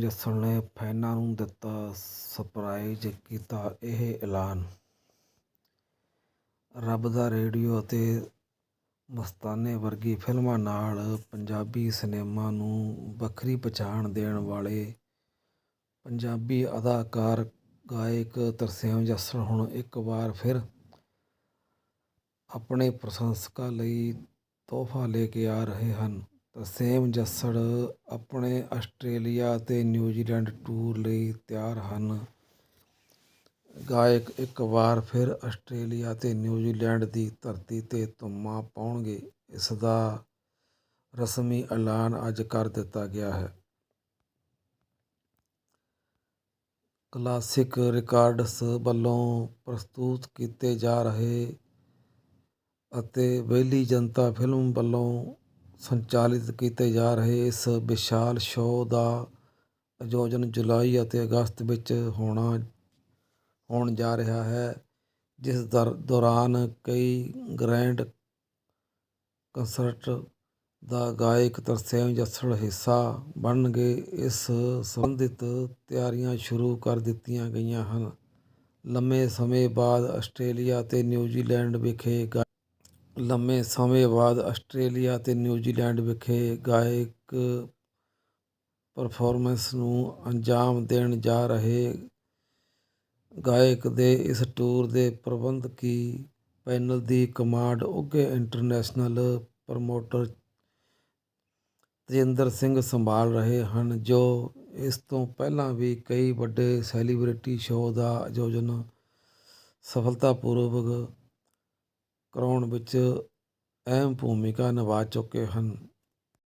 ਜੱਸਲ ਨੇ ਫੈਨਾਂ ਨੂੰ ਦਿੱਤਾ ਸਰਪ੍ਰਾਈਜ਼ ਕੀਤਾ ਇਹ ਐਲਾਨ। ਰੱਬ ਦਾ ਰੇਡੀਓ ਅਤੇ ਮਸਤਾਨੇ ਵਰਗੀ ਫਿਲਮਾਂ ਨਾਲ ਪੰਜਾਬੀ ਸਿਨੇਮਾ ਨੂੰ ਵੱਖਰੀ ਪਛਾਣ ਦੇਣ ਵਾਲੇ ਪੰਜਾਬੀ ਅਦਾਕਾਰ ਗਾਇਕ ਤਰਸੇਮ ਜੱਸਲ ਹੁਣ ਇੱਕ ਵਾਰ ਫਿਰ ਆਪਣੇ ਪ੍ਰਸ਼ੰਸਕਾਂ ਲਈ ਤੋਹਫ਼ਾ ਲੈ ਕੇ ਆ ਰਹੇ ਹਨ। ਤਰਸੇਮ ਜੱਸੜ ਆਪਣੇ ਆਸਟ੍ਰੇਲੀਆ ਅਤੇ ਨਿਊਜ਼ੀਲੈਂਡ ਟੂਰ ਲਈ ਤਿਆਰ ਹਨ। ਗਾਇਕ ਇੱਕ ਵਾਰ ਫਿਰ ਆਸਟ੍ਰੇਲੀਆ ਅਤੇ ਨਿਊਜ਼ੀਲੈਂਡ ਦੀ ਧਰਤੀ ਤੇ ਧੂੰਮਾਂ ਪਾਉਣਗੇ। ਇਸ ਦਾ ਰਸਮੀ ਐਲਾਨ ਅੱਜ ਕਰ ਦਿੱਤਾ ਗਿਆ ਹੈ। ਕਲਾਸਿਕ ਰਿਕਾਰਡਸ ਵੱਲੋਂ ਪ੍ਰਸਤੁਤ ਕੀਤੇ ਜਾ ਰਹੇ ਅਤੇ ਵਿਹਲੀ ਜਨਤਾ ਫਿਲਮ ਵੱਲੋਂ ਸੰਚਾਲਿਤ ਕੀਤੇ ਜਾ ਰਹੇ ਇਸ ਵਿਸ਼ਾਲ ਸ਼ੋਅ ਦਾ ਆਯੋਜਨ ਜੁਲਾਈ ਅਤੇ ਅਗਸਤ ਵਿੱਚ ਹੋਣਾ, ਹੋਣ ਜਾ ਰਿਹਾ ਹੈ, ਜਿਸ ਦਰ, ਦੌਰਾਨ ਕਈ ਗ੍ਰੈਂਡ ਕੰਸਰਟ ਦਾ ਗਾਇਕ, ਤਰਸੇਮ ਜੱਸੜ ਹਿੱਸਾ ਬਣਨਗੇ। ਇਸ ਸੰਬੰਧਿਤ ਤਿਆਰੀਆਂ ਸ਼ੁਰੂ ਕਰ ਦਿੱਤੀਆਂ ਗਈਆਂ ਹਨ। ਲੰਮੇ ਸਮੇਂ ਬਾਅਦ ਆਸਟ੍ਰੇਲੀਆ ਅਤੇ ਨਿਊਜ਼ੀਲੈਂਡ ਵਿਖੇ ਗਾ ਲੰਮੇ ਸਮੇਂ ਬਾਅਦ ਆਸਟ੍ਰੇਲੀਆ ਅਤੇ ਨਿਊਜ਼ੀਲੈਂਡ ਵਿਖੇ ਗਾਇਕ ਪਰਫਾਰਮੈਂਸ ਨੂੰ ਅੰਜਾਮ ਦੇਣ ਜਾ ਰਹੇ ਗਾਇਕ ਦੇ ਇਸ ਟੂਰ ਦੇ ਪ੍ਰਬੰਧਕੀ ਪੈਨਲ ਦੀ ਕਮਾਂਡ ਉੱਘੇ ਇੰਟਰਨੈਸ਼ਨਲ ਪ੍ਰਮੋਟਰ ਤੇਜਿੰਦਰ ਸਿੰਘ ਸੰਭਾਲ ਰਹੇ ਹਨ, ਜੋ ਇਸ ਤੋਂ ਪਹਿਲਾਂ ਵੀ ਕਈ ਵੱਡੇ ਸੈਲੀਬ੍ਰਿਟੀ ਸ਼ੋਅ ਦਾ ਆਯੋਜਨ ਸਫਲਤਾਪੂਰਵਕ ਕਰਾਉਣ ਵਿੱਚ ਅਹਿਮ ਭੂਮਿਕਾ ਨਿਭਾ ਚੁੱਕੇ ਹਨ।